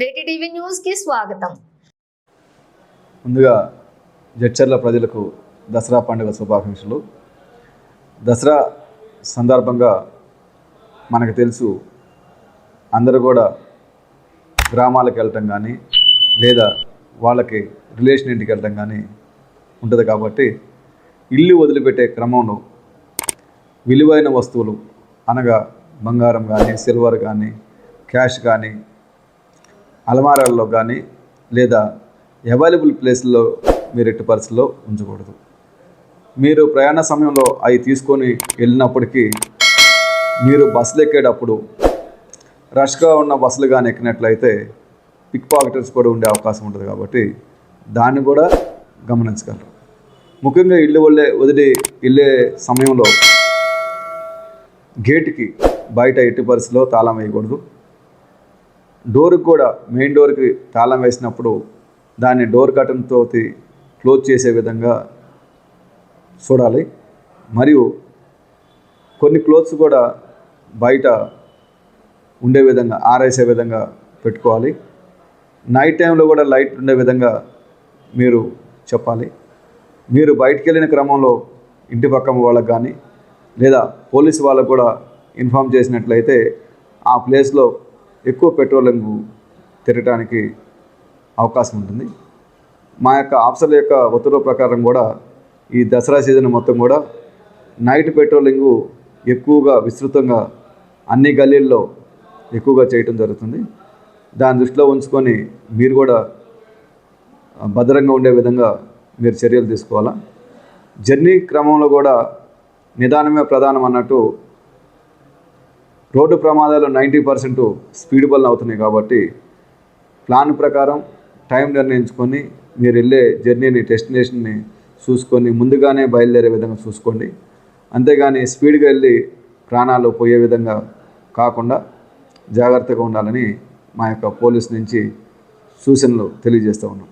రేటి TV న్యూస్కి స్వాగతం. ముందుగా జడ్చర్ల ప్రజలకు దసరా పండుగ శుభాకాంక్షలు. దసరా సందర్భంగా మనకు తెలుసు అందరూ కూడా గ్రామాలకు వెళ్ళటం కానీ లేదా వాళ్ళకి రిలేషన్ ఇంటికి వెళ్ళటం కానీ ఉంటుంది కాబట్టి ఇల్లు వదిలిపెట్టే క్రమంలో విలువైన వస్తువులు అనగా బంగారం కానీ సిల్వర్ కానీ క్యాష్ కానీ అలమారాల్లో కానీ లేదా అవైలబుల్ ప్లేస్లో మీరు ఎట్టి పరిస్థితుల్లో ఉంచకూడదు. మీరు ప్రయాణ సమయంలో అవి తీసుకొని వెళ్ళినప్పటికీ మీరు బస్సులు ఎక్కేటప్పుడు రష్గా ఉన్న బస్సులు కానీ ఎక్కినట్లయితే పిక్ పాకెటర్స్ కూడా ఉండే అవకాశం ఉంటుంది కాబట్టి దాన్ని కూడా గమనించగలరు. ముఖ్యంగా ఇల్లు వల్లే వదిలి వెళ్ళే సమయంలో గేటుకి బయట ఎట్టి పరిస్థితిలో తాళం వేయకూడదు. డోర్కి కూడా మెయిన్ డోర్కి తాళం వేసినప్పుడు దాన్ని డోర్ కటన్తో క్లోజ్ చేసే విధంగా చూడాలి. మరియు కొన్ని క్లోత్స్ కూడా బయట ఉండే విధంగా ఆరేసే విధంగా పెట్టుకోవాలి. నైట్ టైంలో కూడా లైట్ ఉండే విధంగా మీరు చెప్పాలి. మీరు బయటికి వెళ్ళిన క్రమంలో ఇంటి పక్కన వాళ్ళకి కానీ లేదా పోలీసు వాళ్ళకు కూడా ఇన్ఫామ్ చేసినట్లయితే ఆ ప్లేస్లో ఎక్కువ పెట్రోలింగ్ తిరగటానికి అవకాశం ఉంటుంది? మా యొక్క ఆఫీసర్ల యొక్క ఒత్తిడి ప్రకారం కూడా ఈ దసరా సీజన్ మొత్తం కూడా నైట్ పెట్రోలింగు ఎక్కువగా విస్తృతంగా అన్ని గల్లీల్లో ఎక్కువగా చేయటం జరుగుతుంది. దాని దృష్టిలో ఉంచుకొని మీరు కూడా భద్రంగా ఉండే విధంగా మీరు చర్యలు తీసుకోవాలా? జర్నీ క్రమంలో కూడా నిదానమే ప్రధానం అన్నట్టు రోడ్డు ప్రమాదాలు నైంటీ పర్సెంట్ స్పీడ్ వల్ల అవుతున్నాయి కాబట్టి ప్లాన్ ప్రకారం టైం నిర్ణయించుకొని మీరు వెళ్ళే జర్నీని డెస్టినేషన్ని చూసుకొని ముందుగానే బయలుదేరే విధంగా చూసుకోండి. అంతేగాని స్పీడ్గా వెళ్ళి ప్రాణాలు పోయే విధంగా కాకుండా జాగ్రత్తగా ఉండాలని మా యొక్క పోలీస్ నుంచి సూచనలు తెలియజేస్తూ ఉన్నాం.